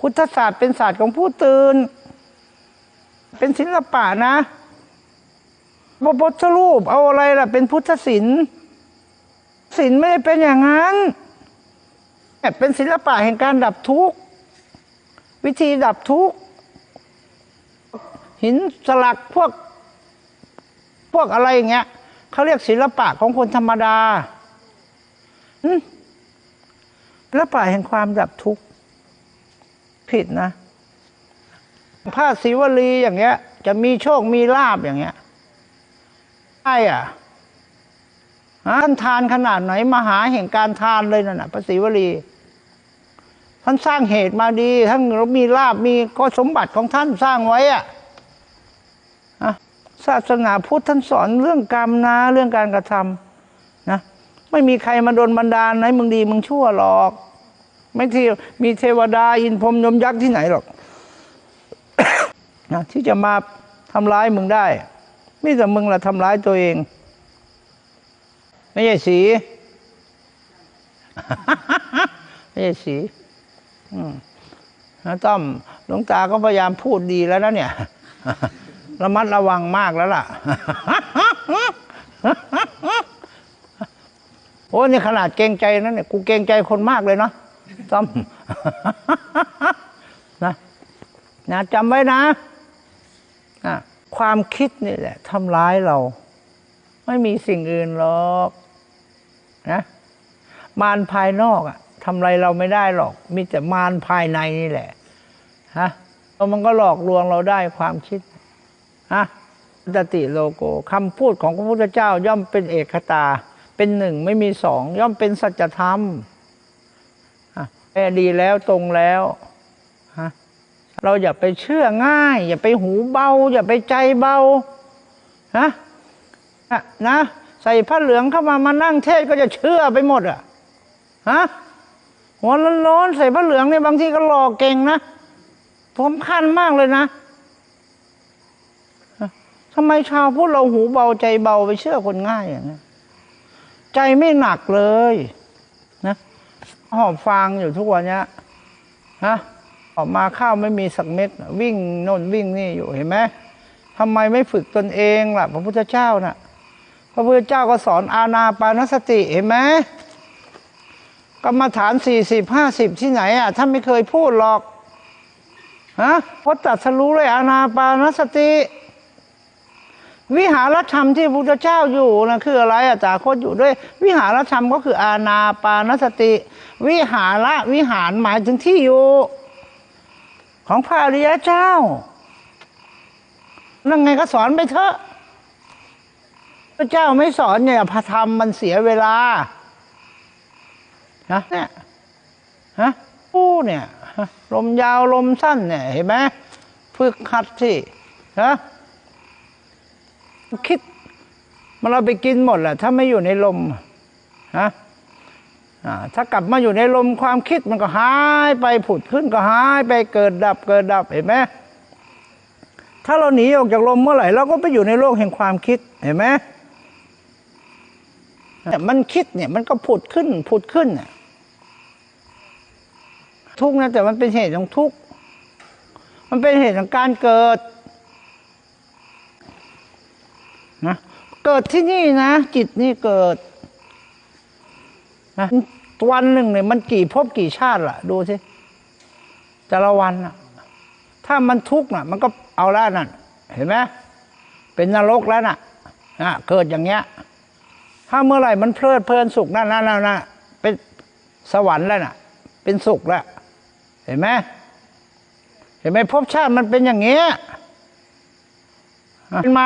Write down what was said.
พุทธศาสตร์เป็นศาสตร์ของผู้ตื่น เป็นศิลปะนะพระพุทธรูปเอาอะไรล่ะ เป็นพุทธศิลป์ศิลป์ไม่ได้เป็นอย่างนั้นเป็นศิลปะแห่งการดับทุกข์ วิธีดับทุกข์ หินสลักพวก พวกอะไรอย่างเงี้ยเขาเรียกศิลปะของคนธรรมดาศิลปะแห่งความดับทุกข์ ผิดนะผ้าศิวลีอย่างเงี้ย จะมีโชคมีลาบอย่างเงี้ยใช่อะท่านทานขนาดไหนมหาแห่งการทานเลยนั่นนะพระศิวลี ท่านสร้างเหตุมาดีท่านมีลาบมีก็สมบัติของท่านสร้างไว้อะศาสนาพุทธท่านสอนเรื่องกรรมนะเรื่องการกระทำนะ ไม่มีใครมาโดนบันดาลให้มึงดีมึงชั่วหรอก ไม่ที่มีเทวดาอินพรมยมยักษ์ที่ไหนหรอกนะที่จะมาทำร้ายมึงได้ไมีแต่มึงละทำร้ายตัวเอง ไม่ใช่สีไม่ใช่สีนะต้อมหลวงตาก็พยายามพูดดีแล้วนะเนี่ยระมัดระวังมากแล้วล่ะโอ้นี่ขนาดเกรงใจนะเนี่ยกูเกรงใจคนมากเลยเนาะ ต้อมนะนะจำไว้นะอะความคิดนี่แหละทำร้ายเรา ไม่มีสิ่งอื่นหรอกนะมารภายนอกอะทำอะไรเราไม่ได้หรอก มีแต่มารภายในนี่แหละฮะแล้วมันก็หลอกลวงเราได้ความคิดฮะตติโลโกคำพูดของพระพุทธเจ้าย่อมเป็นเอกตา เป็นหนึ่งไม่มีสอง ย่อมเป็นสัจธรรม ดีแล้วตรงแล้วฮะเราอย่าไปเชื่อง่าย อย่าไปหูเบา อย่าไปใจเบาฮะนะ ใส่ผ้าเหลืองเข้ามามานั่งเทศก็จะเชื่อไปหมดอะฮะหัวร้อนๆใส่ผ้าเหลืองเนี่ยบางทีก็หลอกเก่งนะผมคันมากเลยนะทำไมชาวพุทธเราหูเบาใจเบาไปเชื่อคนง่ายอย่างนี้ใจไม่หนักเลยนะ หอบฟางอยู่ทุกวันเนี้ยฮะออกมาข้าวไม่มีสักเม็ด วิ่งโน่นวิ่งนี่อยู่เห็นไหมทำไมไม่ฝึกตนเองล่ะ พระพุทธเจ้าน่ะ พระพุทธเจ้าก็สอนอาณาปานสติเห็นไหมกรรมฐานสี่สิบห้าสิบที่ไหนอะท่านไม่เคยพูดหรอกฮะพระตัดสรู้เลยอาณาปานสติ วิหารธรรมที่พระพุทธเจ้าอยู่นะคืออะไรอาจารย์โคตอยู่ด้วย วิหารธรรมก็คืออาณาปานสติ วิหาระวิหารหมายถึงที่อยู่ ของพระอริยเจ้านั่นไงก็สอนไปเถอะพระเจ้าไม่สอนเนี่ยพระธรรมมันเสียเวลาฮะเนี่ยฮะผู้เนี่ยลมยาวลมสั้นเนี่ยเห็นไหมฝึกหัดสิฮะคิดมันเราไปกินหมดแหละถ้าไม่อยู่ในลมฮะ ถ้ากลับมาอยู่ในลมความคิดมันก็หายไปผุดขึ้นก็หายไปเกิดดับเกิดดับเห็นไหมถ้าเราหนีออกจากลมเมื่อไหร่เราก็ไปอยู่ในโลกแห่งความคิดเห็นไหมมันคิดเนี่ยมันก็ผุดขึ้นผุดขึ้นน่ะทุกข์นะแต่มันเป็นเหตุของทุกข์มันเป็นเหตุของการเกิดนะเกิดที่นี่นะ จิตนี่เกิด นะวันหนึ่งเนี่ยมันกี่ภพกี่ชาติล่ะ ดูสิแต่ละวันน่ะ ถ้ามันทุกข์น่ะ มันก็เอาแล้วนั่นเห็นไหมเป็นนรกแล้วน่ะนะเกิดอย่างเงี้ย ถ้าเมื่อไหร่มันเพลิดเพลินสุขนั่นนั่นนั่นเป็นสวรรค์แล้วน่ะ เป็นสุขแล้วเห็นไหมเห็นไหมภพชาติมันเป็นอย่างเงี้ยมันมา